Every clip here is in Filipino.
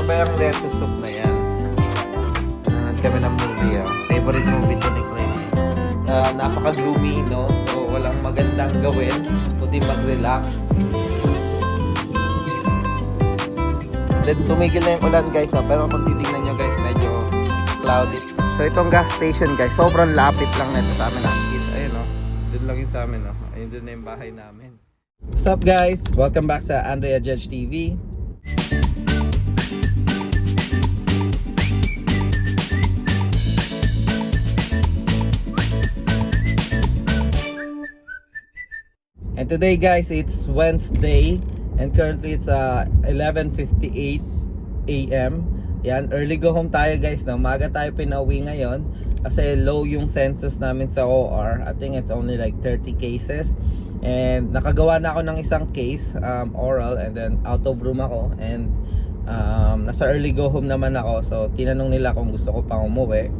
Ano ba yung lettuce soup na yan? Nanonood kami ng movie, oh. Favorite movie to ni Clint. Ah, napaka-gloomy, no? So, walang magandang gawin, kundi mag-relax. Then tumigil na yung ulan guys, no? pero kung titignan nyo guys, medyo cloudy. So itong gas station guys, sobrang lapit lang nito sa amin. Nakikita, ayun no. Doon lang yun sa amin, no. Ayun doon na yung bahay namin. What's up guys? Welcome back sa Andrea Judge TV. And today guys, it's Wednesday and currently it's uh, 11.58 a.m. Yan, early go home tayo guys. No? Maga tayo pinauwi ngayon kasi low yung census namin sa OR. I think it's only like 30 cases. And nakagawa na ako ng isang case, um, oral, and then out of room ako. And um, nasa early go home naman ako. So tinanong nila kung gusto ko pang umuwi.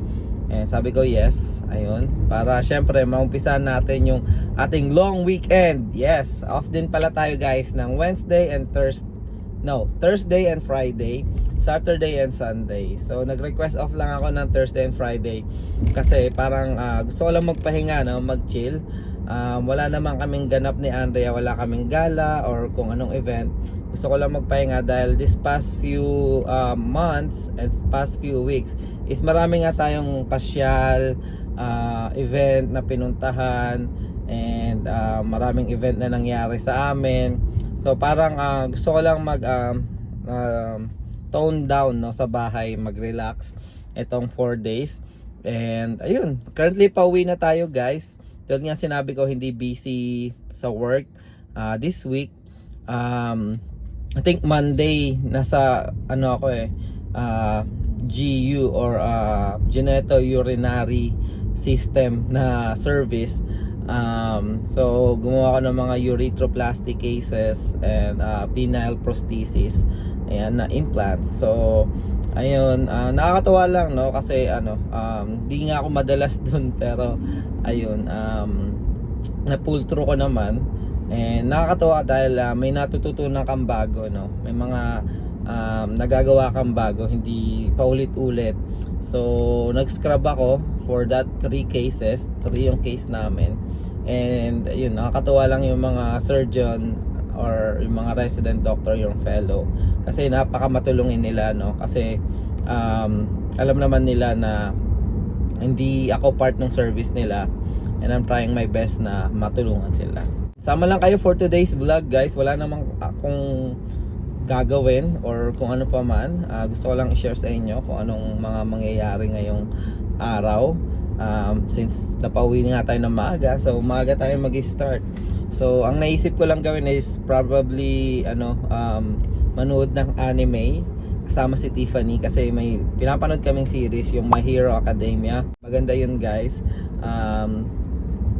And sabi ko yes, ayun. Para syempre maumpisahan natin yung ating long weekend. Yes, off din pala tayo guys ng Wednesday and Thursday. No, Thursday and Friday, Saturday and Sunday. So nag-request off lang ako ng Thursday and Friday kasi parang ah, gusto ko lang magpahinga, no, mag-chill. Um, wala naman kaming ganap ni Andrea, wala kaming gala or kung anong event. Gusto ko lang magpahinga dahil this past few uh, months and past few weeks is marami nga tayong pasyal, uh, event na pinuntahan and uh, maraming event na nangyari sa amin. So parang uh, gusto ko lang mag um, um, tone down no sa bahay, mag-relax itong 4 days. And ayun, currently pauwi na tayo guys. Tulad nga sinabi ko hindi busy sa work uh, this week. Um, I think Monday nasa ano ako eh uh, GU or uh, genitourinary system na service. Um, so gumawa ko ng mga urethroplasty cases and uh, penile prosthesis ayan na implants. So ayun uh, nakakatawa lang no? Kasi ano um, di nga ako madalas dun pero ayun um, na pull through ko naman and nakakatawa dahil uh, may natututunan kang bago no? May mga um, nagagawa kang bago hindi paulit-ulit so nag-scrub ako for that three cases three yung case namin. And yun nakakatawa lang yung mga surgeon or yung mga resident doctor yung fellow. Kasi napaka matulungin nila no? Kasi um, alam naman nila na hindi ako part ng service nila and I'm trying my best na matulungan sila sama lang kayo for today's vlog guys. Wala namang akong gagawin or kung ano pa man. Ah, gusto ko lang i-share sa inyo kung anong mga mangyayari ngayong araw. Um, since napauwi na nga tayo ng maaga so maaga tayo mag-start. So ang naisip ko lang gawin is probably ano um, manood ng anime kasama si Tiffany kasi may pinapanood kaming series yung My Hero Academia. Maganda yun guys. Um,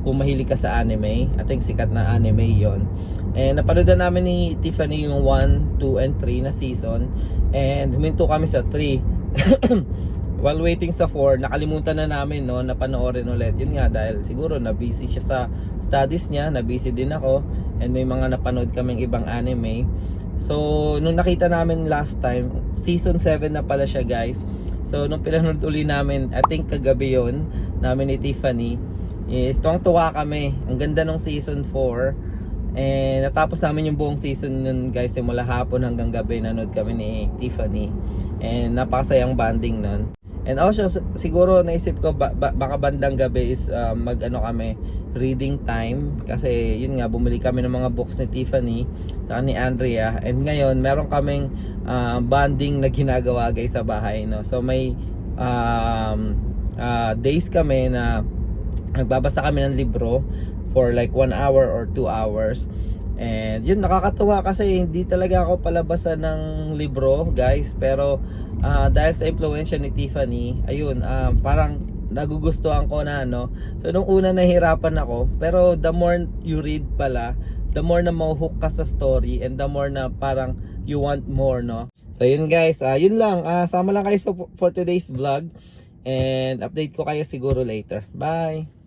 kung mahilig ka sa anime I think sikat na anime yon and napanood na namin ni Tiffany yung 1, 2, and 3 na season. And huminto kami sa 3 while waiting sa 4 nakalimutan na namin no na panoorin ulit. Yun nga dahil siguro na busy siya sa studies niya na busy din ako and may mga napanood kaming ibang anime. So nung nakita namin last time season 7 na pala siya guys. So nung pinanood uli namin I think kagabi yon namin ni Tiffany is tuwang tuwa kami. Ang ganda ng season 4 And natapos namin yung buong season nun guys simula hapon hanggang gabi. Nanood kami ni Tiffany. And napakasayang banding nun. And also siguro naisip ko ba- ba- baka bandang gabi is uh, mag ano kami reading time. Kasi yun nga bumili kami ng mga books ni Tiffany saka ni Andrea. And ngayon meron kaming uh, banding na ginagawa guys sa bahay no? So may um, uh, days kami na nagbabasa kami ng libro for like one hour or two hours. And yun nakakatuwa kasi hindi talaga ako palabasa ng libro guys. Pero ah, dahil sa impluensya ni Tiffany ayun ah, parang nagugustuhan ko na no? So nung una nahihirapan ako pero the more you read pala the more na mahuhook ka sa story and the more na parang you want more no? So yun guys. Ah, yun lang. Ah, sama lang kayo sa, for today's vlog and update ko kayo siguro later. Bye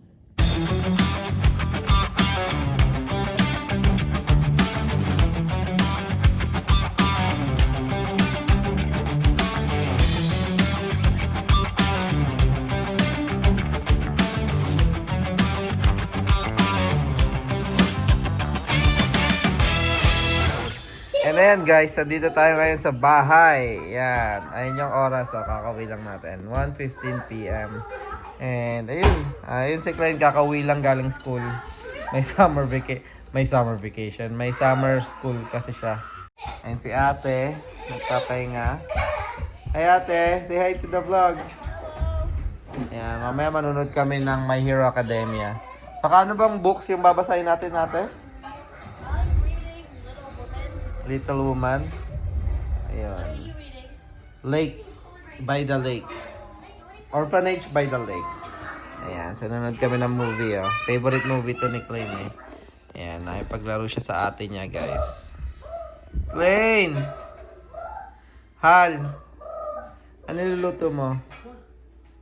Ayan guys, dito tayo ngayon sa bahay. Yan. Ayun yung oras. So, kakawin lang natin. 1.15 p.m. And ayun. Ayun si Klein kakawin lang galing school. May summer vacation. May summer vacation. May summer school kasi siya. Ayun si ate. Nagpapahinga. Hey ate, say hi to the vlog. Ayan, mamaya manunod kami ng My Hero Academia. Saka ano bang books yung babasahin natin ate? Little Woman. Ayun. Lake by the Lake. Orphanage by the Lake. Ayan, so nanonood kami ng movie, oh. Favorite movie to ni Klein, eh. Ayan, nakipaglaro siya sa ate niya, guys. Klein! Hal! Ano niluluto mo?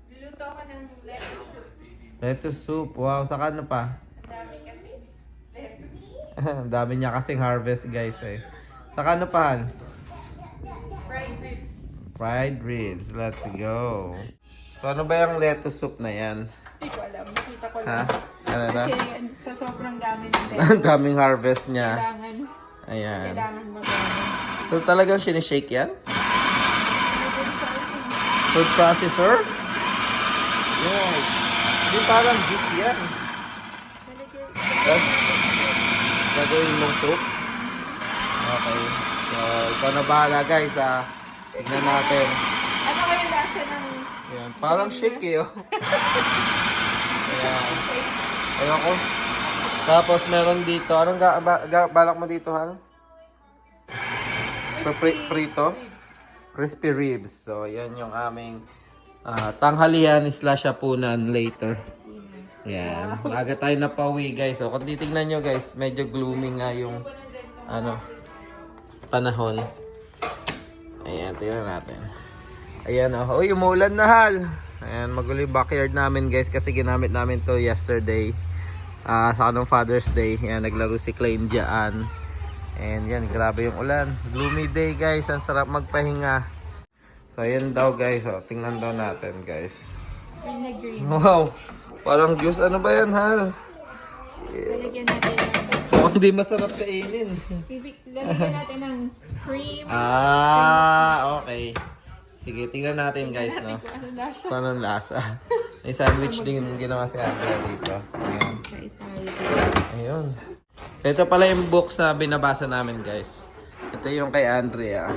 Luto ako ng lettuce soup. Lettuce soup. Wow, saka ano pa? Dami kasi. Lettuce. Ang dami niya kasing harvest, guys, eh. Saka ano pa, Hal? Fried ribs. Fried ribs. Let's go. So, ano ba yung lettuce soup na yan? Hindi ko alam. Nakita ko Ha? lang. Ano na? Kasi sa sobrang dami ng Ang lettuce, daming harvest niya. kailangan, Ayan. kailangan magano. So, talagang sinishake yan? Food processor? Yeah. Hindi parang juice yan. Tapos, gagawin mong soup? Okay. So, ikaw na bahala guys ha. Tignan natin. Ano ba yung lasa ng Ayan. Parang shake eh oh. Ayan. Ayoko. Tapos meron dito. Anong ga, ba, ga- balak mo dito, Hal? Pri- prito? Crispy ribs. So, yan yung aming ah, tanghalian slash hapunan later. Yan. Maaga tayo na pauwi, guys. So, kung titignan nyo, guys, medyo gloomy nga yung ano, panahon. Ayan, tingnan natin. Ayan, oh. Uy, umulan na, Hal. Ayan, magulo yung backyard namin, guys, kasi ginamit namin to yesterday. Ah, sa anong Father's Day. Ayan, naglaro si Klein dyan. And yan, grabe yung ulan. Gloomy day guys, ang sarap magpahinga. So ayan daw guys, oh, tingnan daw natin guys. green na green? Wow, parang juice ano ba yan Hal? Lalagyan natin ng, Mukhang di masarap kainin. lalagyan natin ng cream. Ah, okay. Sige, tingnan natin guys no. Ano? Paano ang lasa? May sandwich din ginawa si Andrea dito. Ayan. Ayun. Ito pala yung books na binabasa namin, guys. Ito yung kay Andrea.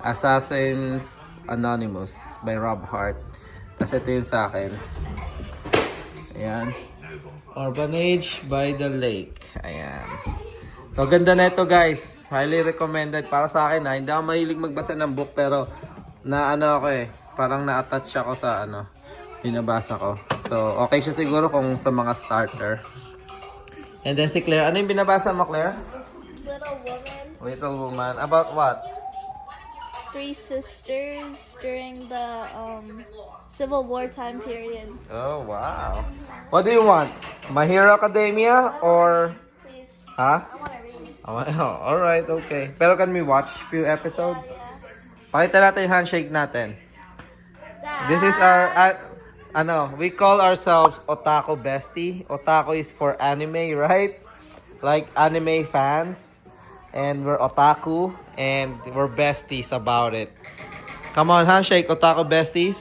Assassin's Anonymous by Rob Hart. Tapos ito yung sa akin. Ayan. Orphanage by the Lake. Ayan. So, ganda na ito, guys. Highly recommended para sa akin. Ha. Hindi ako mahilig magbasa ng book, pero na ano ako eh. Parang na-attach ako sa ano, binabasa ko. So, okay siya siguro kung sa mga starter. And then si Claire, ano yung binabasa mo, Claire? Little Woman, Little Woman. About what? Three sisters during the um, Civil War time period. Oh, wow. What do you want? My Hero Academia or... Please, Ha? I want to read. Oh, alright, okay. Pero can we watch few episodes? Pakita natin yung handshake natin. This is our... uh, ano, we call ourselves Otaku Bestie. Otaku is for anime, right? Like anime fans. And we're otaku. And we're besties about it. Come on, handshake, Otaku Besties.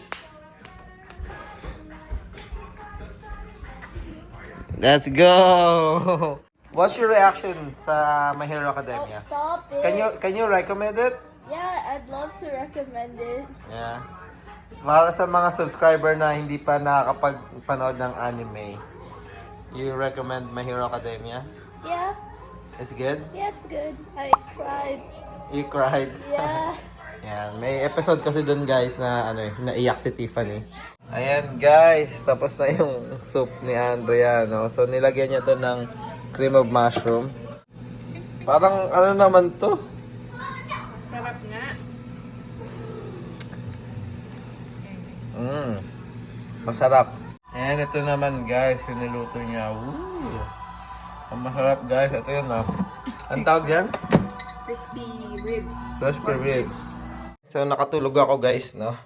Let's go! What's your reaction sa My Hero Oh, Academia? stop it. Can you can you recommend it? Yeah, I'd love to recommend it. Yeah. Para sa mga subscriber na hindi pa nakakapagpanood ng anime, you recommend My Hero Academia? Yeah, It's good? yeah, it's good. I cried. You cried? Yeah. Yan, may episode kasi dun guys na ano eh, naiyak si Tiffany. Ayan guys, tapos na yung soup ni Andrea, no? So nilagyan niya to ng cream of mushroom. Parang ano naman to? Masarap nga. Mm. Masarap. And ito naman guys, yung niluto niya. Woo! Ang masarap guys. Ito yun ah. Ang tawag yan? Crispy ribs. Crispy ribs. So nakatulog ako guys, no?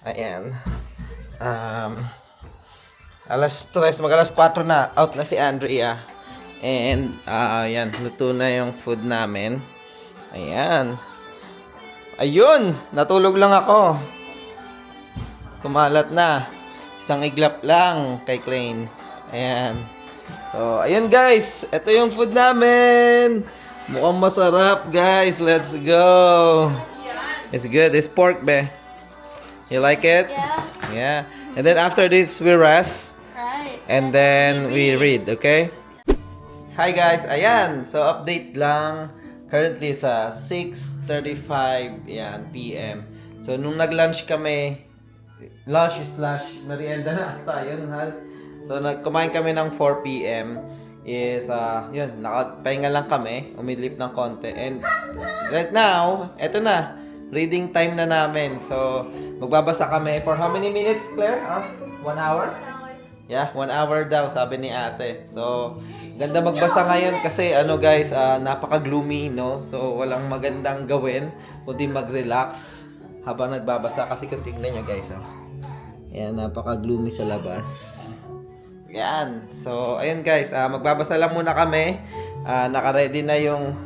Ayan. Um, alas 3, mag alas 4 na. Out na si Andrea. And, ah yan, luto na yung food namin. Ayan. Ayun! Natulog lang ako. Kumalat na. Isang iglap lang kay Klein. Ayan. So, ayun guys. Ito yung food namin. Mukhang masarap guys. Let's go. It's good. It's pork, be. You like it? Yeah. Yeah. And then after this, we rest. Right. And then we read, okay? Hi guys, ayan. So update lang. Currently sa 6.35 yan, PM. So nung nag-lunch kami, lunch slash merienda na ata, yun hal. So nagkumain kami ng 4 PM is uh, yun, nakappahinga lang kami, umidlip ng konti. And right now, eto na, reading time na namin. So magbabasa kami for how many minutes, Claire? Ah, one hour? Yeah, one hour daw, sabi ni ate. So, ganda magbasa ngayon kasi ano guys, ah, napaka-gloomy, no? So, walang magandang gawin, kundi mag-relax habang nagbabasa. Kasi kung tingnan nyo guys, oh. Ayan, napaka-gloomy sa labas. Yan. So, ayun guys, ah, magbabasa lang muna kami. Ah, naka-ready na yung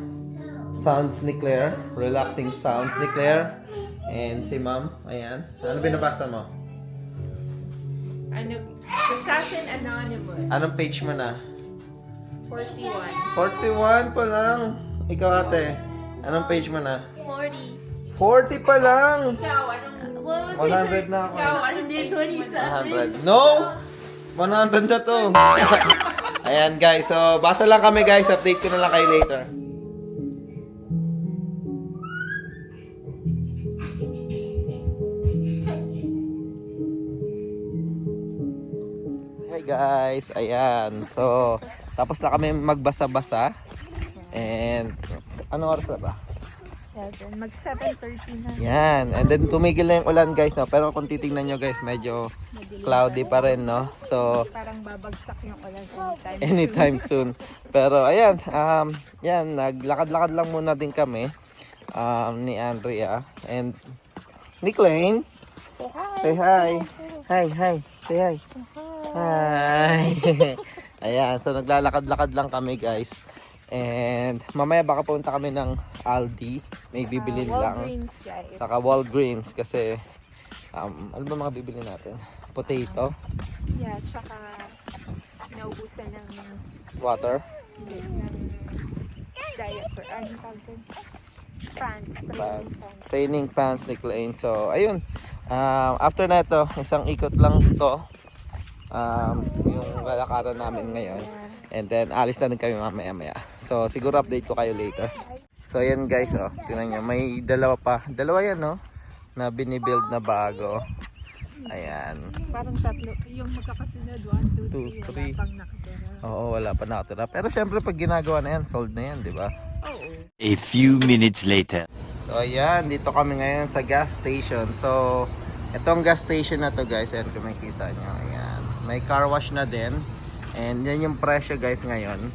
sounds ni Claire. Relaxing sounds ni Claire. And si ma'am, ayan. Ano binabasa mo? Ano, Discussion Anonymous. Anong page mo na? 41. 41 pa lang. Ikaw ate, anong page mo na? 40. 40 pa lang. Ikaw, anong... What 100 na ako. Ikaw, ano 20 something. 100. No! 100 na to. Ayan guys, so basa lang kami guys. Update ko na lang kayo later. Hey guys, ayan. So, tapos na kami magbasa-basa. And, ano oras na ba? 7. Mag 7.30 na. Yan. And then tumigil na yung ulan guys, no? Pero kung titingnan nyo guys, medyo cloudy pa rin, no? So, Parang babagsak yung ulan anytime. anytime soon. Pero ayan, um, yan, naglakad-lakad lang muna din kami um, ni Andrea and ni Klein. Say hi. Say hi. Hi, hi. Say hi. Hi. ayan, so naglalakad-lakad lang kami guys. And mamaya baka punta kami ng Aldi. May bibilin lang. Walgreens, guys. Saka Walgreens kasi um, ano ba mga bibili natin? Potato, Yeah, tsaka naubusan ng, water, diaper. Ano tawag? Pants. Training pants. training pants ni Klein. So, ayun. Um, after na ito, isang ikot lang to. Um, yung lalakaran namin ngayon. And then, alis na rin kami mamaya maya. So, siguro update ko kayo later. So, ayan guys, oh. Tingnan nyo. May dalawa pa. Dalawa yan, no? Na binibuild na bago. Ayan. Parang tatlo. Yung magkakasunod. 1, 2, Two, 3. three. Wala pang nakatira. Oo, wala pa nakatira. Pero syempre, pag ginagawa na yan, sold na yan, di ba? Oo. A few minutes later. So ayan, dito kami ngayon sa gas station. So, itong gas station na to guys, ayan kung makikita nyo. Ayan. May car wash na din. And yan yung presyo guys ngayon.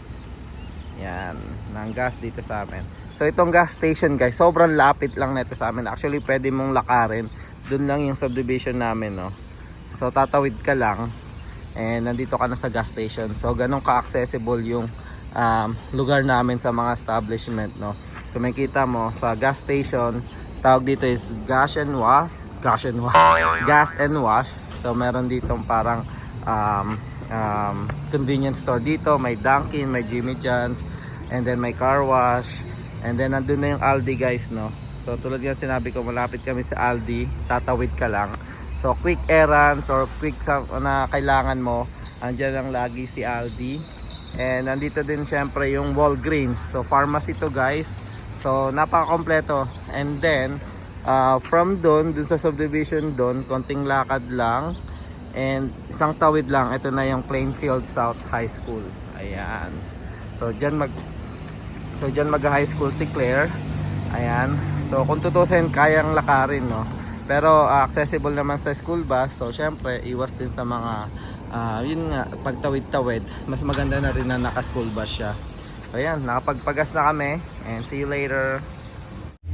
Yan, ng gas dito sa amin. So itong gas station guys, sobrang lapit lang nito sa amin. Actually, pwede mong lakarin. Doon lang yung subdivision namin, no. So tatawid ka lang and nandito ka na sa gas station. So ganun ka-accessible yung um, lugar namin sa mga establishment, no. So makita mo sa gas station, tawag dito is gas and wash, gas and wash, gas and wash. So meron ditong parang um, um, convenience store dito, may Dunkin, may Jimmy John's, and then may car wash, and then nandun na yung Aldi guys, no. So tulad nga sinabi ko, malapit kami sa Aldi, tatawid ka lang. So quick errands or quick sa, na kailangan mo, andyan lang lagi si Aldi. And nandito din syempre yung Walgreens. So pharmacy to guys. So napaka-kompleto. And then uh, from doon, dun sa subdivision doon, konting lakad lang. And isang tawid lang, ito na yung Plainfield South High School. Ayan. So diyan mag So diyan mag-high school si Claire. Ayan. So kung tutusin kayang lakarin no. Pero ah, accessible naman sa school bus. So syempre iwas din sa mga ah, yun nga pagtawid-tawid. Mas maganda na rin na naka-school bus siya. So ayan, nakapagpagas na kami and see you later.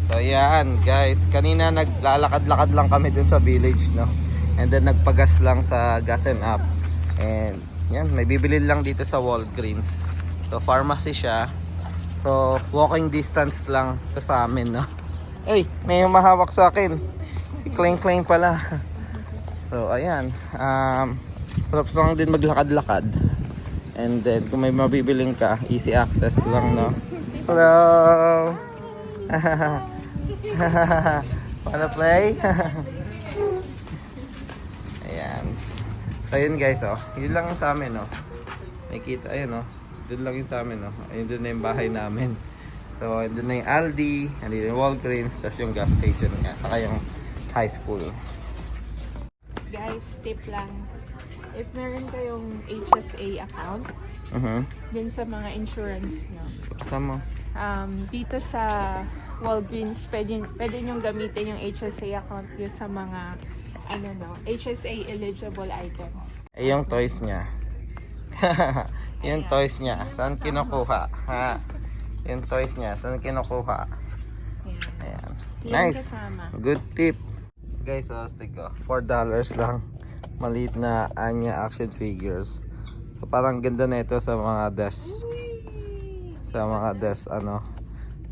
So ayan guys, kanina naglalakad-lakad lang kami dun sa village no. And then nagpagas lang sa gas and up. And yan, may bibili lang dito sa Walgreens. So pharmacy siya. So, walking distance lang to sa amin, no? Ay, may humahawak sa akin. Si Kling pala. So, ayan. Um, sarap lang din maglakad-lakad. And then, kung may mabibiling ka, easy access lang, no? Hello! Wanna play? ayan. So, yun guys, oh. Yun lang sa amin, oh. May kita, ayun, oh. Doon lang yun sa amin, oh. Ayun doon na yung bahay namin. So, doon na yung Aldi, andito yung Walgreens, tapos yung gas station nga, saka yung high school. Guys, tip lang. If meron kayong HSA account, Mhm. din sa mga insurance nyo, Kasama. um, dito sa Walgreens, pwede, pwede nyo gamitin yung HSA account nyo sa mga ano no, HSA eligible items. Eh, yung toys niya. yung toys niya. Saan kinukuha? Ha? Yung toys niya. Saan kinukuha? Ayan. Ayan. Yan Nice. kasama. Good tip. Guys, so stick ko. $4 lang. Maliit na Anya action figures. So parang ganda na ito sa mga desk. Sa mga desk, ano,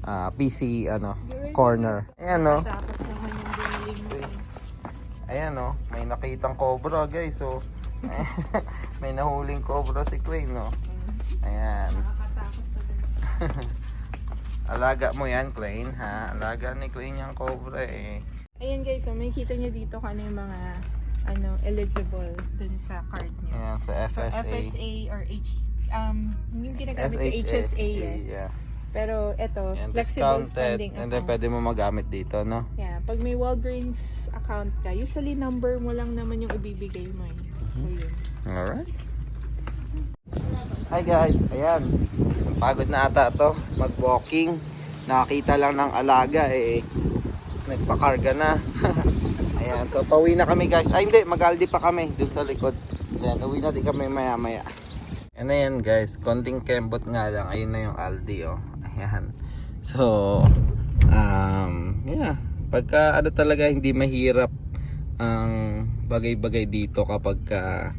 ah, PC, ano, corner. Ayan, no? Tapos Ayan, no? May nakitang cobra, guys. So, may nahuling cobra si Queen, no? Ayan. Pa din. Alaga mo yan, Queen, ha? Alaga ni Queen yung cobra, eh. Ayan guys, so may kita nyo dito kung ano yung mga ano, eligible dun sa card nyo. Ayan, sa So, FSA. FSA or H, um, yung ginagamit ko HSA eh. Yeah. Pero ito, Ayan, flexible spending And then account. pwede mo magamit dito, no? Yeah, pag may Walgreens account ka, usually number mo lang naman yung ibibigay mo eh. So yun. Alright. Hi guys, ayan. Pagod na ata to, mag-walking. Nakakita lang ng alaga eh. Nagpakarga na. ayan, so pauwi na kami guys. Ay hindi, mag-aldi pa kami dun sa likod. Ayan, uwi na din kami maya maya. Na yan guys, konting kembot nga lang. Ayun na yung Aldi oh. Ayan. So, um, yeah. Pagka ano talaga hindi mahirap ang bagay-bagay dito kapag ka,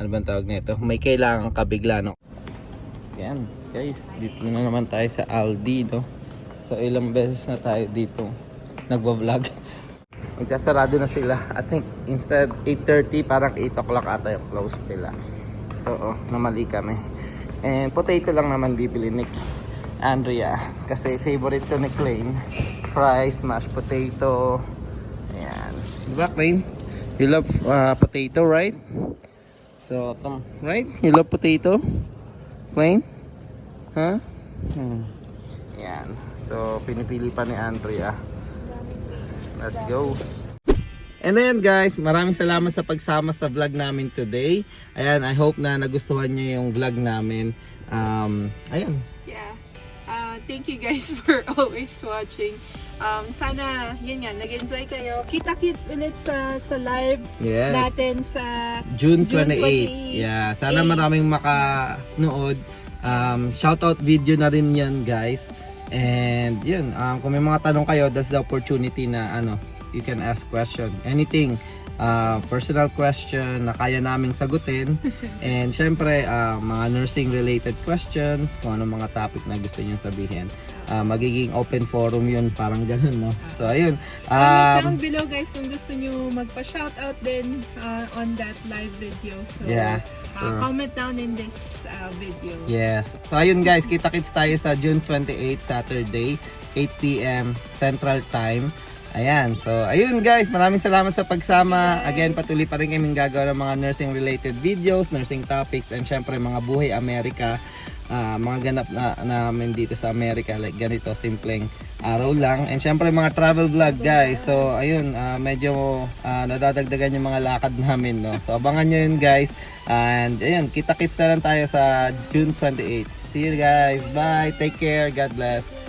ano bang tawag nito? May kailangan ka bigla, no? Yan, guys. Dito na naman tayo sa Aldi, no? So, ilang beses na tayo dito nagbablog. Magsasarado na sila. I think instead 8.30, parang 8 o'clock ata yung close nila. So, oh, namali kami. And potato lang naman bibili ni Andrea. Kasi favorite to ni Klein. Fries, mashed potato. Ayan. Diba, Klein? You love uh, potato, right? So, tom, right? You love potato? Klein? Huh? Hmm. Ayan. So, pinipili pa ni Andrea. Let's go. And then guys, maraming salamat sa pagsama sa vlog namin today. Ayan, I hope na nagustuhan nyo yung vlog namin. Um, ayan. Yeah. Thank you guys for always watching. Um, sana, yun nga, nag-enjoy kayo. Kita-kits ulit sa, sa live Yes. natin sa June June 28. 28. Yeah, sana maraming makanood. Um, shoutout video na rin yan, guys. And yun, um, kung may mga tanong kayo, that's the opportunity na ano, you can ask question. Anything, uh, personal question na kaya naming sagutin. And syempre, uh, mga nursing related questions, kung ano mga topic na gusto niyo sabihin. Uh, magiging open forum yun, parang ganun, no? So, ayun. Comment Um, down below guys kung gusto nyo magpa-shoutout din uh, on that live video. So, Yeah, uh, sure. comment down in this uh, video. Yes. So ayun guys, kita-kits tayo sa June 28, Saturday, 8 p.m. Central Time. Ayan. So ayun guys, maraming salamat sa pagsama. Again, patuloy pa rin kaming gagawa ng mga nursing related videos, nursing topics, and syempre mga buhay Amerika. Ah, mga ganap na namin dito sa Amerika like ganito simpleng araw lang. And syempre mga travel vlog guys. So ayun ah, medyo ah, nadadagdagan yung mga lakad namin no? So abangan nyo yun guys. And ayun kita kits na lang tayo sa June 28 see you guys. Bye. Take care. God bless